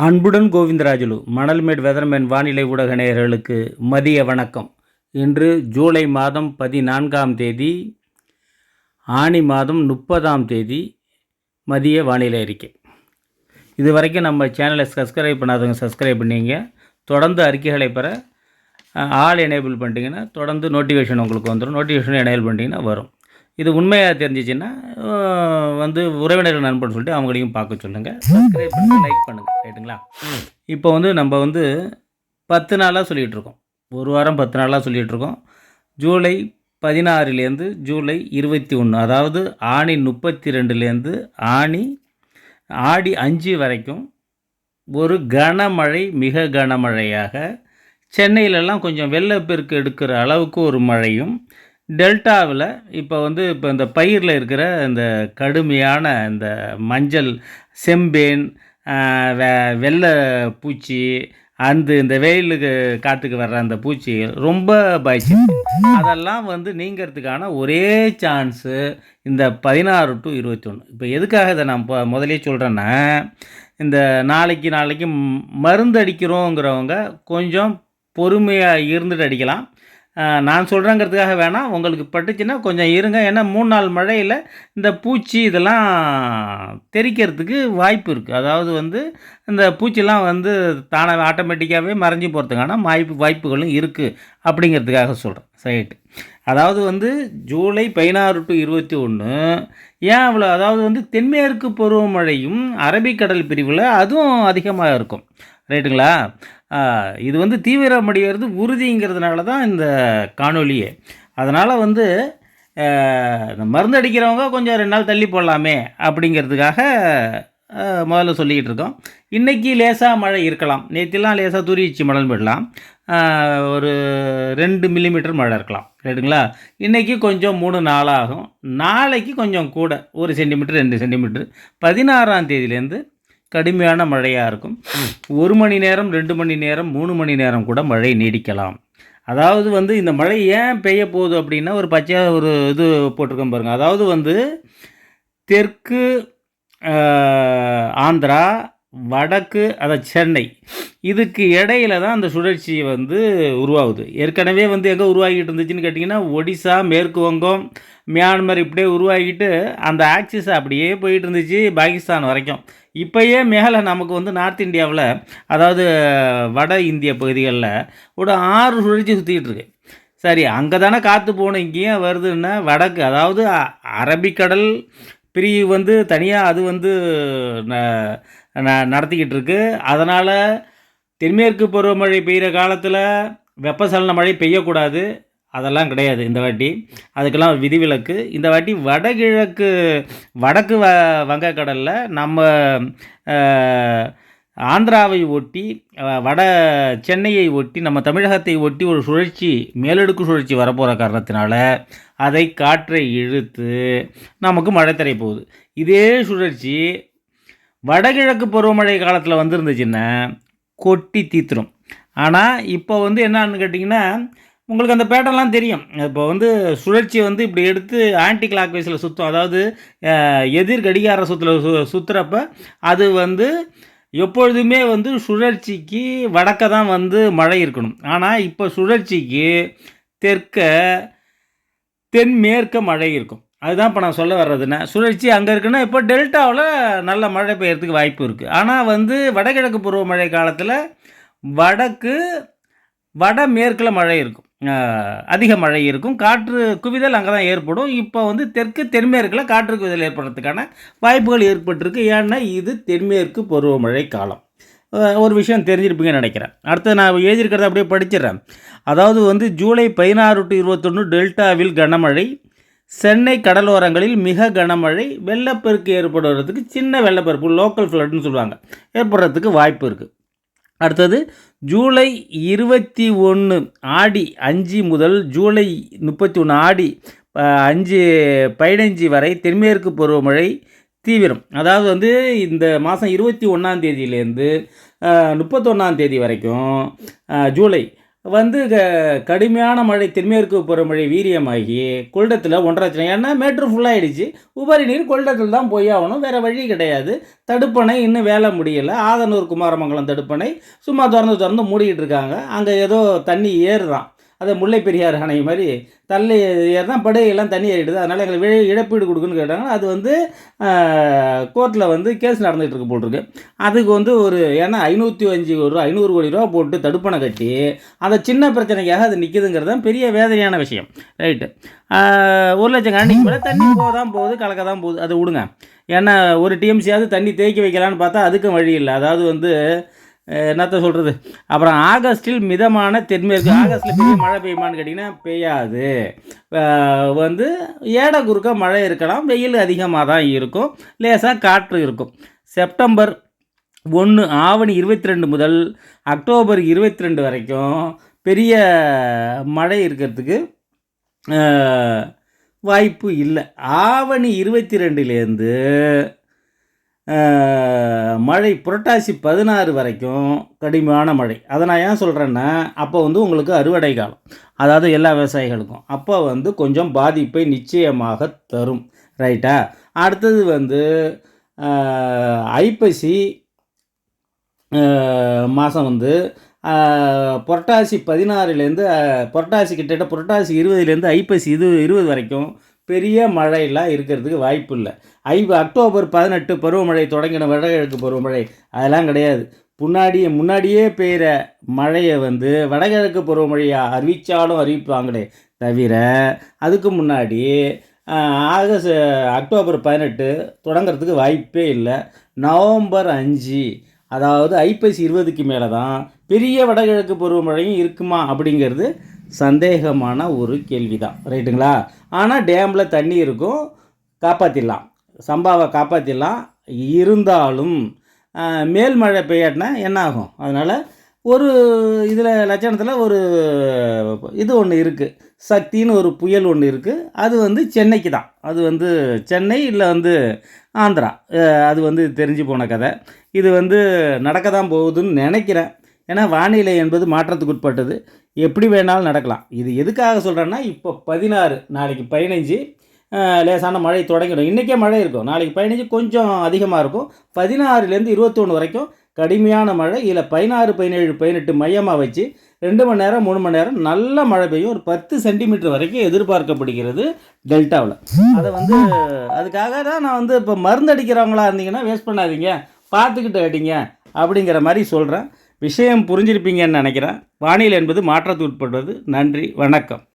அன்புடன் கோவிந்தராஜுலு மணல்மேட் வெதர்மேன் வானிலை ஊடக நேயர்களுக்கு மதிய வணக்கம். இன்று ஜூலை மாதம் பதினான்காம் தேதி ஆனி மாதம் முப்பதாம் தேதி மதிய வானிலை அறிக்கை. இது வரைக்கும் நம்ம சேனலை சப்ஸ்கிரைப் பண்ணாதவங்க சப்ஸ்கிரைப் பண்ணிங்க. தொடர்ந்து அறிக்கைகளை பெற ஆள் ஆல் எனேபிள் பண்ணிட்டீங்கன்னா தொடர்ந்து நோட்டிஃபிகேஷன் உங்களுக்கு வந்துடும் நோட்டிஃபிகேஷன் எனேபிள் பண்ணிட்டீங்கன்னா வரும். இது உண்மையாக தெரிஞ்சிச்சின்னா வந்து உறவினர்கள் நண்பன் சொல்லிட்டு அவங்களையும் பார்க்க சொல்லுங்கள் சப்ஸ்கிரைப் பண்ணி லைக் பண்ணுங்கள் ரைட்டுங்களா? இப்போ வந்து நம்ம வந்து பத்து நாளாக சொல்லிகிட்டு இருக்கோம். ஒரு வாரம் பத்து நாளாக சொல்லிகிட்டு இருக்கோம். ஜூலை பதினாறுலேருந்து ஜூலை இருபத்தி ஒன்று அதாவது ஆணி முப்பத்தி ரெண்டுலேருந்து ஆணி ஆடி அஞ்சு வரைக்கும் ஒரு கனமழை மிக கனமழையாக சென்னையிலலாம் கொஞ்சம் வெள்ளப்பெருக்கு எடுக்கிற அளவுக்கு ஒரு மழையும் டெல்டாவில் இப்போ வந்து இப்போ இந்த பயிரில் இருக்கிற இந்த கடுமையான இந்த மஞ்சள் செம்பேன் வெ வெள்ளை பூச்சி அந்த இந்த வெயிலுக்கு காற்றுக்கு வர்ற அந்த பூச்சி ரொம்ப பாய்ச்சி. அதெல்லாம் வந்து நீங்கிறதுக்கான ஒரே சான்ஸு இந்த பதினாறு டு இருபத்தொன்று இப்போ எதுக்காக இதை நான் இப்போ முதலே சொல்கிறேன்னா இந்த நாளைக்கு நாளைக்கு மருந்து அடிக்கிறோங்கிறவங்க கொஞ்சம் பொறுமையாக இருந்துட்டு அடிக்கலாம். நான் சொல்கிறேங்கிறதுக்காக வேணாம். உங்களுக்கு பட்டுச்சுன்னா கொஞ்சம் இருங்க. ஏன்னா மூணு நாள் மழையில் இந்த பூச்சி இதெல்லாம் தெறிக்கிறதுக்கு வாய்ப்பு இருக்குது அதாவது வந்து இந்த பூச்சிலாம் வந்து தானாக ஆட்டோமேட்டிக்காகவே மறைஞ்சு போகிறதுக்கான வாய்ப்பு வாய்ப்புகளும் இருக்குது அப்படிங்கிறதுக்காக சொல்கிறேன் சைட்டு அதாவது வந்து ஜூலை பதினாறு டு இருபத்தி ஒன்று ஏன் அவ்வளோ அதாவது வந்து தென்மேற்கு பருவமழையும் அரபிக்கடல் பிரிவில் அதுவும் அதிகமாக இருக்கும். ரைட்டுங்களா? இது வந்து தீவிரமடைகிறது உறுதிங்கிறதுனால தான் இந்த காணொலியே அதனால் வந்து இந்த மருந்து அடிக்கிறவங்க கொஞ்சம் ரெண்டு நாள் தள்ளி போடலாமே அப்படிங்கிறதுக்காக முதல்ல சொல்லிக்கிட்டு இருக்கோம். இன்றைக்கி லேசாக மழை இருக்கலாம். நேற்றுலாம் லேசாக தூரிச்சு மழை விடலாம். ஒரு ரெண்டு மில்லிமீட்டர் மழை இருக்கலாம். ரைட்டுங்களா? இன்றைக்கி கொஞ்சம் மூணு நாளாகும். நாளைக்கு கொஞ்சம் கூட ஒரு சென்டிமீட்டர் ரெண்டு சென்டிமீட்டர். பதினாறாம் தேதியிலேருந்து கடுமையான மழையாக இருக்கும். ஒரு மணி நேரம் ரெண்டு மணி நேரம் மூணு மணி நேரம் கூட மழை நீடிக்கலாம். அதாவது வந்து இந்த மழை ஏன் பெய்ய போகுது அப்படின்னா ஒரு பச்சையாக ஒரு இது போட்டிருக்கோம் பாருங்கள் அதாவது வந்து தெற்கு ஆந்திரா வடக்கு அதை சென்னை. இதுக்கு இடையில தான் அந்த சுழற்சி வந்து உருவாகுது. ஏற்கனவே வந்து எங்கே உருவாகிட்டு இருந்துச்சுன்னு கேட்டிங்கன்னா ஒடிசா மேற்கு வங்கம் மியான்மர் இப்படியே உருவாகிட்டு அந்த ஆக்சிஸ் அப்படியே போயிட்டு இருந்துச்சு பாகிஸ்தான் வரைக்கும். இப்போயே மேலே நமக்கு வந்து நார்த் இந்தியாவில் அதாவது வட இந்திய பகுதிகளில் ஒரு ஆறு சுழற்சி சுற்றிக்கிட்டு இருக்கு. சரி அங்கே தானே காற்று போகணும் இங்கேயும் வருதுன்னா வடக்கு அதாவது அரபிக்கடல் பிரிவு வந்து தனியாக அது வந்து ந- நடத்திக்கிட்டு இருக்கு அதனால் தென்மேற்கு பருவமழை பெய்கிற காலத்தில் வெப்பசலன மழை பெய்யக்கூடாது. அதெல்லாம் கிடையாது இந்த வாட்டி. அதுக்கெல்லாம் விதிவிலக்கு. இந்த வாட்டி வடகிழக்கு வடக்கு வ வங்கக்கடலில் நம்ம ஆந்திராவை ஒட்டி வட சென்னையை ஒட்டி நம்ம தமிழகத்தை ஒட்டி ஒரு சுழற்சி மேலடுக்கு சுழற்சி வரப்போகிற காரணத்தினால அதை காற்றை இழுத்து நமக்கு மழை தரை போகுது. இதே சுழற்சி வடகிழக்கு பருவமழை காலத்தில் வந்துருந்துச்சுன்னா கொட்டி தீத்துரும். ஆனால் இப்போ வந்து என்னன்னு கேட்டிங்கன்னா உங்களுக்கு அந்த பேட்டர்லாம் தெரியும். இப்போ வந்து சுழற்சி வந்து இப்படி எடுத்து ஆன்டி கிளாக் வைஸில் சுற்றும் அதாவது எதிர் கடிகார சுற்றுல சு சுற்றுறப்ப அது வந்து எப்பொழுதுமே வந்து சுழற்சிக்கு வடக்க தான் வந்து மழை இருக்கணும். ஆனால் இப்போ சுழற்சிக்கு தெற்க தென்மேற்க மழை இருக்கும். அதுதான் இப்போ நான் சொல்ல வர்றதுன்னா சுழற்சி அங்கே இருக்குன்னா இப்போ டெல்டாவில் நல்ல மழை பெய்யறதுக்கு வாய்ப்பு இருக்குது ஆனால் வந்து வடகிழக்கு பருவமழை காலத்தில் வடக்கு வடமேற்கில் மழை இருக்கும். அதிக மழை இருக்கும். காற்று குவிதல் அங்கே தான் ஏற்படும். இப்போ வந்து தெற்கு தென்மேற்கில் காற்று குவிதல் ஏற்படுறதுக்கான வாய்ப்புகள் ஏற்பட்டிருக்கு. ஏன்னா இது தென்மேற்கு பருவமழை காலம். ஒரு விஷயம் தெரிஞ்சிருப்பீங்கன்னு நினைக்கிறேன். அடுத்து நான் எழுதியிருக்கிறத அப்படியே படிச்சிடுறேன். அதாவது வந்து ஜூலை பதினாறு டு இருபத்தொன்று டெல்டாவில் கனமழை. சென்னை கடலோரங்களில் மிக கனமழை வெள்ளப்பெருக்கு ஏற்படுறதுக்கு சின்ன வெள்ளப்பெருக்கு லோக்கல் ஃப்ளட்னு சொல்லுவாங்க. ஏற்படுறதுக்கு வாய்ப்பு இருக்குது அடுத்தது ஜூலை இருபத்தி ஒன்று ஆடி அஞ்சு முதல் ஜூலை முப்பத்தி ஒன்று ஆடி அஞ்சு பதினஞ்சு வரை தென்மேற்கு பருவமழை தீவிரம். அதாவது வந்து இந்த மாதம் இருபத்தி ஒன்றாம் தேதியிலேருந்து முப்பத்தொன்னாம் தேதி வரைக்கும் ஜூலை வந்து க- கடுமையான மழை தென்மேற்கு பருவமழை வீரியமாகி கொள்ளிடத்தில் ஒன்றரை ஏன்னா மேட்ரு ஃபுல்லாகிடுச்சு உபரி நீர் கொள்ளிடத்தில் தான் போய் ஆகணும். வேறு வழி கிடையாது. தடுப்பணை இன்னும் வேலை முடியலை. ஆதனூர் குமாரமங்கலம் தடுப்பணை சும்மா திறந்து திறந்து மூடிக்கிட்டு இருக்காங்க. அங்கே ஏதோ தண்ணி ஏறுதான் அதை முல்லை பெரியார் அணை மாதிரி தள்ளி தான் படுகையெல்லாம் தண்ணி ஏறிடுது. அதனால் எங்களுக்கு விழை இழப்பீடு கொடுக்குன்னு கேட்டாங்க. அது வந்து கோர்ட்டில் வந்து கேஸ் நடந்துகிட்டு இருக்கு போட்டிருக்கு அதுக்கு வந்து ஒரு ஏன்னா ஐநூற்றி அஞ்சு ஒரு ஐநூறு கோடி ரூபா போட்டு தடுப்பணை கட்டி அந்த சின்ன பிரச்சனைக்காக அது நிற்கிதுங்கிறது தான் பெரிய வேதனையான விஷயம். ரைட்டு. ஒரு லட்சம் கண்டிக்கு மேலே தண்ணி போக தான் போகுது கலக்க தான் போகுது. அதை விடுங்க. ஏன்னா ஒரு டிஎம்சியாவது தண்ணி தேக்கி வைக்கலான்னு பார்த்தா அதுக்கும் வழி இல்லை. அதாவது வந்து என்னத்த சொல்கிறது அப்புறம் ஆகஸ்டில் மிதமான தென்மேற்கு ஆகஸ்ட்டில் பெரிய மழை பெய்யுமான்னு கேட்டிங்கன்னா பெய்யாது. வந்து ஏட குறுக்க மழை இருக்கலாம் வெயில் அதிகமாக தான் இருக்கும் லேசாக காற்று இருக்கும். செப்டம்பர் ஒன்று ஆவணி இருபத்தி ரெண்டு முதல் அக்டோபர் இருபத்தி ரெண்டு வரைக்கும் பெரிய மழை இருக்கிறதுக்கு வாய்ப்பு இல்லை. ஆவணி இருபத்தி ரெண்டுலேருந்து மழை புரட்டாசி பதினாறு வரைக்கும் கடுமையான மழை. அதை நான் ஏன் சொல்கிறேன்னா அப்போ வந்து உங்களுக்கு அறுவடை காலம். அதாவது எல்லா விவசாயிகளுக்கும். அப்போ வந்து கொஞ்சம் பாதிப்பை நிச்சயமாக தரும். ரைட்டா அடுத்தது வந்து ஐப்பசி மாதம் வந்து புரட்டாசி பதினாறுலேருந்து புரட்டாசி கிட்டத்தட்ட புரட்டாசி இருபதுலேருந்து ஐப்பசி இது இருபது வரைக்கும் பெரிய மழையெல்லாம் இருக்கிறதுக்கு வாய்ப்பு இல்லை. ஐ அக்டோபர் பதினெட்டு பருவமழை தொடங்கின வடகிழக்கு பருவமழை அதெல்லாம் கிடையாது. முன்னாடியே முன்னாடியே பெய்கிற மழையை வந்து வடகிழக்கு பருவமழையாக அறிவித்தாலும் அறிவிப்பாங்களே தவிர அதுக்கு முன்னாடி ஆகஸ்ட் அக்டோபர் பதினெட்டு தொடங்கிறதுக்கு வாய்ப்பே இல்லை. நவம்பர் அஞ்சு அதாவது ஐப்பசி இருபதுக்கு மேலே தான் பெரிய வடகிழக்கு பருவமழையும் இருக்குமா அப்படிங்கிறது சந்தேகமான ஒரு கேள்வி தான் ரைட்டுங்களா? ஆனால் டேமில் தண்ணி இருக்கும் காப்பாற்றிடலாம் சம்பாவை காப்பாற்றிடலாம் இருந்தாலும் மேல் மழை பெய்யாட்டினா என்ன ஆகும்? அதனால் ஒரு இதில் லட்சணத்தில் ஒரு இது ஒன்று இருக்குது சக்தின்னு ஒரு புயல் ஒன்று இருக்குது அது வந்து சென்னைக்கு தான். அது வந்து சென்னை இல்லை வந்து ஆந்திரா. அது வந்து தெரிஞ்சு போன கதை. இது வந்து நடக்க தான் போகுதுன்னு நினைக்கிறேன். ஏன்னா வானிலை என்பது மாற்றத்துக்கு உட்பட்டது. எப்படி வேணாலும் நடக்கலாம். இது எதுக்காக சொல்கிறேன்னா இப்போ பதினாறு நாளைக்கு பதினஞ்சு லேசான மழை தொடங்கிடும். இன்றைக்கே மழை இருக்கும். நாளைக்கு பதினஞ்சு கொஞ்சம் அதிகமாக இருக்கும். பதினாறுலேருந்து இருபத்தொன்று வரைக்கும் கடுமையான மழை. இதில் பதினாறு பதினேழு பதினெட்டு மையமாக வச்சு ரெண்டு மணி நேரம் மூணு மணி நேரம் நல்ல மழை பெய்யும். ஒரு பத்து சென்டிமீட்டர் வரைக்கும் எதிர்பார்க்கப்படுகிறது டெல்டாவில். அதை வந்து அதுக்காக தான் நான் வந்து இப்போ மருந்து அடிக்கிறவங்களா இருந்தீங்கன்னா வேஸ்ட் பண்ணாதீங்க. பார்த்துக்கிட்டு அடிங்க அப்படிங்கிற மாதிரி சொல்கிறேன் விஷயம் புரிஞ்சிருப்பீங்கன்னு நினைக்கிறேன். வானிலை என்பது மாற்றத்துக்கு உட்படுவது. நன்றி. வணக்கம்.